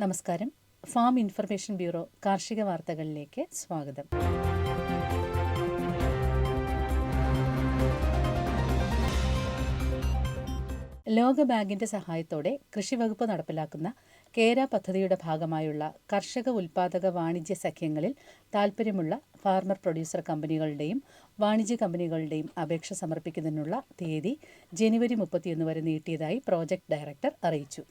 നമസ്കാരം. Farm information bureau കാർഷിക വാർത്തകളിലേക്ക് സ്വാഗതം. ലോക ലോകബാങ്കിന്റെ സഹായത്തോടെ കൃഷി വകുപ്പ് നടപ്പിലാക്കുന്ന കേര പദ്ധതിയുടെ ഭാഗമായുള്ള കർഷക ഉൽപാദക വാണിജ്യ സഖ്യങ്ങളിൽ താൽപ്പര്യമുള്ള ഫാർമർ പ്രൊഡ്യൂസർ കമ്പനികളുടെയും വാണിജ്യ കമ്പനികളുടെയും അപേക്ഷ സമർപ്പിക്കുന്നതിനുള്ള തീയതി ജനുവരി മുപ്പത്തിയൊന്ന് വരെ നീട്ടിയതായി പ്രോജക്ട് ഡയറക്ടർ അറിയിച്ചു.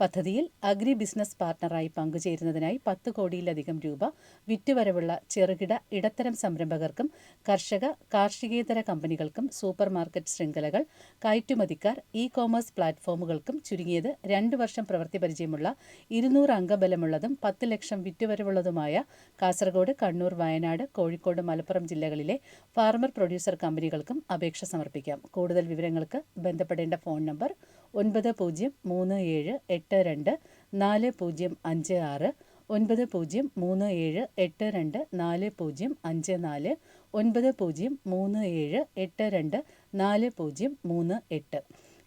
പദ്ധതിയിൽ അഗ്രി ബിസിനസ് പാർട്ണറായി പങ്കുചേരുന്നതിനായി പത്ത് കോടിയിലധികം രൂപ വിറ്റുവരവുള്ള ചെറുകിട ഇടത്തരം സംരംഭകർക്കും കർഷക കാർഷികേതര കമ്പനികൾക്കും സൂപ്പർ മാർക്കറ്റ് ശൃംഖലകൾ കയറ്റുമതിക്കാർ ഇ കോമേഴ്സ് പ്ലാറ്റ്ഫോമുകൾക്കും ചുരുങ്ങിയത് രണ്ട് വർഷം പ്രവൃത്തി പരിചയമുള്ള ഇരുന്നൂറ് അംഗബലമുള്ളതും പത്ത് ലക്ഷം വിറ്റുവരവുള്ളതുമായ കാസർഗോഡ് കണ്ണൂർ വയനാട് കോഴിക്കോട് മലപ്പുറം ജില്ലകളിലെ ഫാർമർ പ്രൊഡ്യൂസർ കമ്പനികൾക്കും അപേക്ഷ സമർപ്പിക്കാം. കൂടുതൽ വിവരങ്ങൾക്ക് ബന്ധപ്പെടേണ്ട ഫോൺ നമ്പർ ഒൻപത് പൂജ്യം മൂന്ന് ഏഴ് എട്ട് രണ്ട് നാല് പൂജ്യം അഞ്ച് ആറ് ഒൻപത് പൂജ്യം മൂന്ന് ഏഴ് എട്ട് രണ്ട് നാല് പൂജ്യം അഞ്ച് നാല് ഒൻപത് പൂജ്യം മൂന്ന് ഏഴ് എട്ട് രണ്ട് നാല് പൂജ്യം മൂന്ന് എട്ട്.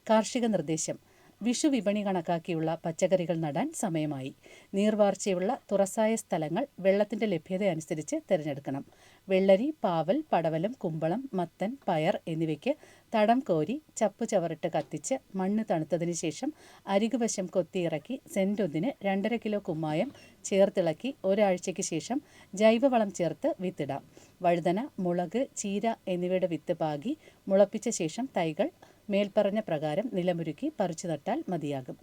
കാർഷിക നിർദ്ദേശം. വിഷു വിപണി കണക്കാക്കിയുള്ള പച്ചക്കറികൾ നടാൻ സമയമായി. നീർവാർച്ചയുള്ള തുറസായ സ്ഥലങ്ങൾ വെള്ളത്തിന്റെ ലഭ്യത അനുസരിച്ച് തിരഞ്ഞെടുക്കണം. വെള്ളരി പാവൽ പടവലം കുമ്പളം മത്തൻ പയർ എന്നിവയ്ക്ക് തടം കോരി ചപ്പ് ചവറിട്ട് കത്തിച്ച് മണ്ണ് തണുത്തതിന് ശേഷം അരികുവശം കൊത്തിയിറക്കി സെന്റൊന്നിന് രണ്ടര കിലോ കുമ്മായം ചേർത്തിളക്കി ഒരാഴ്ചയ്ക്ക് ശേഷം ജൈവവളം ചേർത്ത് വിത്തിടാം. വഴുതന മുളക് ചീര എന്നിവയുടെ വിത്ത് പാകി മുളപ്പിച്ച ശേഷം തൈകൾ മേൽപ്പറഞ്ഞ പ്രകാരം നിലമുരുക്കി പറിച്ചു നട്ടാൽ മതിയാകും.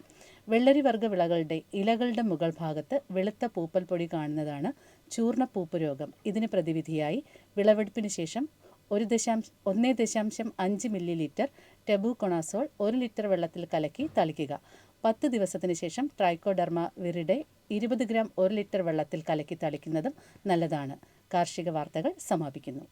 വെള്ളരി വർഗ വിളകളുടെ ഇലകളുടെ മുകൾ ഭാഗത്ത് വെളുത്ത പൂപ്പൽ പൊടി കാണുന്നതാണ് ചൂർണപ്പൂപ്പ് രോഗം. ഇതിന് പ്രതിവിധിയായി വിളവെടുപ്പിന് ശേഷം ഒരു ദശാംശം ഒന്നേ ദശാംശം അഞ്ച് മില്ലി ലിറ്റർ ടെബു കൊണാസോൾ ഒരു ലിറ്റർ വെള്ളത്തിൽ കലക്കി തളിക്കുക. പത്ത് ദിവസത്തിന് ശേഷം ട്രൈക്കോഡർമ വിറിഡെ ഇരുപത് ഗ്രാം ഒരു ലിറ്റർ വെള്ളത്തിൽ കലക്കി തളിക്കുന്നതും നല്ലതാണ്. കാർഷിക വാർത്തകൾ സമാപിക്കുന്നു.